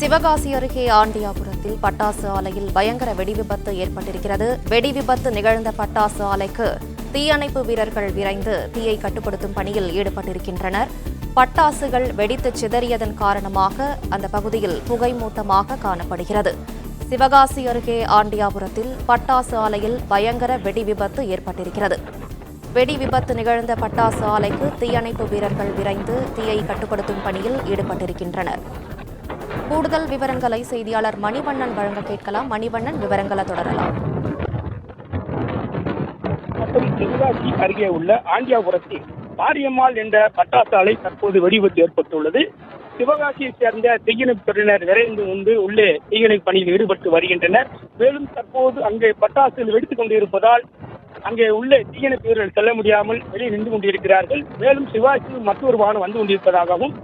சிவகாசி அருகே ஆண்டியாபுரத்தில் பட்டாசு ஆலையில் பயங்கர வெடிவிபத்து ஏற்பட்டிருக்கிறது. வெடிவிபத்து நிகழ்ந்த பட்டாசு ஆலைக்கு தீயணைப்பு வீரர்கள் விரைந்து தீயை கட்டுப்படுத்தும் பணியில் ஈடுபட்டிருக்கின்றனர். பட்டாசுகள் வெடித்து சிதறியதன் காரணமாக அந்த பகுதியில் புகை மூட்டமாக காணப்படுகிறது. சிவகாசி அருகே ஆண்டியாபுரத்தில் பட்டாசு ஆலையில் பயங்கர வெடிவிபத்து ஏற்பட்டிருக்கிறது. வெடி விபத்து நிகழ்ந்த பட்டாசு ஆலைக்கு தீயணைப்பு வீரர்கள் விரைந்து தீயை கட்டுப்படுத்தும் பணியில் ஈடுபட்டிருக்கின்றனர். கூடுதல் விவரங்களை செய்தியாளர் மணிவண்ணன் வழங்க கேட்கலாம். மணிவண்ணன் விவரங்களை தொடரலாம். தென்காசி அருகே உள்ள ஆண்டியாபுரத்தில் மாரியம்மாள் என்ற பட்டாசாலை தற்போது வெடிவிபத்து ஏற்பட்டுள்ளது. சிவகாசியை சேர்ந்த தீயணைப்புத்துறையினர் விரைந்து வந்து உள்ளே தீயணைப்பு பணியில் ஈடுபட்டு வருகின்றனர். மேலும் தற்போது அங்கே பட்டாசுகள் வெடித்துக் கொண்டிருப்பதால் அங்கே உள்ளே தீயணைப்பு வீரர்கள் செல்ல முடியாமல் வெளியே நின்று கொண்டிருக்கிறார்கள். மேலும் சிவாஜி மற்றொரு வாகனம் வந்து கொண்டிருப்பதாகவும்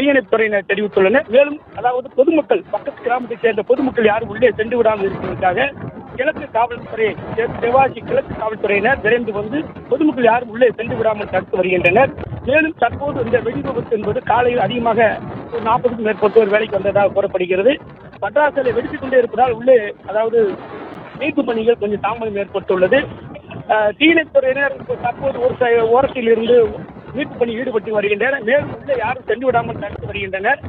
தீயணைப்புத்துறையினர் தெரிவித்துள்ளனர். மேலும் அதாவது பொதுமக்கள் பக்கத்து கிராமத்தை சேர்ந்த பொதுமக்கள் யாரும் உள்ளே சென்று விடாமல் இருப்பதற்காக கிழக்கு காவல்துறை செவ்வாசி கிழக்கு காவல்துறையினர் விரைந்து வந்து பொதுமக்கள் யாரும் உள்ளே சென்று விடாமல் தடுத்து வருகின்றனர். மேலும் தற்போது இந்த வெடி விபத்து என்பது காலையில் அதிகமாக ஒரு நாற்பதுக்கும் மேற்பட்டோர் வேலைக்கு வந்ததாக கூறப்படுகிறது. பட்டாசலை வெடித்துக் கொண்டே இருப்பதால் உள்ளே அதாவது மீட்பு பணிகள் கொஞ்சம் தாமதம் ஏற்பட்டுள்ளது. அஹ், தீயணைத்துறையினர் தற்போது ஒரு ஓரத்தில் இருந்து மீட்பு பணி ஈடுபட்டு வருகின்றனர். மேலும் உள்ள யாரும் சென்று விடாமல் தடுத்து வருகின்றனர்.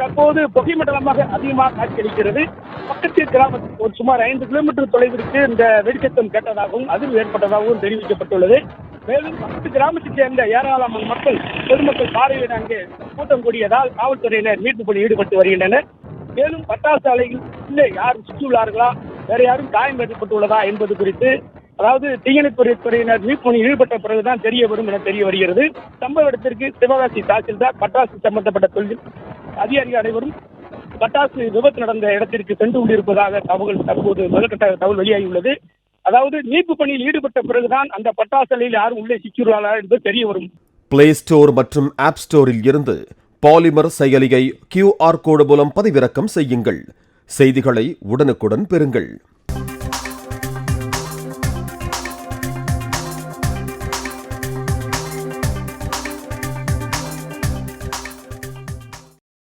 தற்போது புகை மண்டலமாக அதிகமாக காட்சியளிக்கிறது. பக்கத்து கிராமத்தில் ஒரு சுமார் ஐந்து கிலோமீட்டர் தொலைவிற்கு இந்த வெடிச்சத்தம் கேட்டதாகவும் அதிர்வு ஏற்பட்டதாகவும் தெரிவிக்கப்பட்டுள்ளது. மேலும் பத்து கிராமத்தைச் சேர்ந்த ஏராளமான மக்கள் பொதுமக்கள் பார்வையிட அங்கே கூட்டம் கூடியதால் காவல்துறையினர் மீட்பு பணி ஈடுபட்டு வருகின்றனர். மேலும் பட்டாசு ஆலையில் உள்ளே யாரும் சுற்றியுள்ளார்களா? வேற யாரும் காயம் ஏற்பட்டுள்ளதா என்பது குறித்து அதாவது தீயணைப்பு துறையினர் மீட்பு பணியில் ஈடுபட்ட பிறகுதான் தெரிய வரும் என தெரிய வருகிறது. சம்பவ இடத்திற்கு சிவகாசி தாசில்தார் பட்டாசு சம்பந்தப்பட்ட தொழில் அதிகாரிகள் அனைவரும் பட்டாசு விபத்து நடந்த இடத்திற்கு சென்று கொண்டிருப்பதாக தகவல் தற்போது முதற்கட்ட தகவல் வெளியாகியுள்ளது. அதாவது மீட்பு பணியில் ஈடுபட்ட பிறகுதான் அந்த பட்டாசலையில் யாரும் உள்ளே சிக்கியுள்ளாரா என்பது தெரிய வரும். பிளே ஸ்டோர் மற்றும் ஆப் ஸ்டோரில் இருந்து பாலிமர் செயலியை கியூஆர் கோடு மூலம் பதிவிறக்கம் செய்யுங்கள். செய்திகளை உடனுக்குடன் பெறுங்கள்.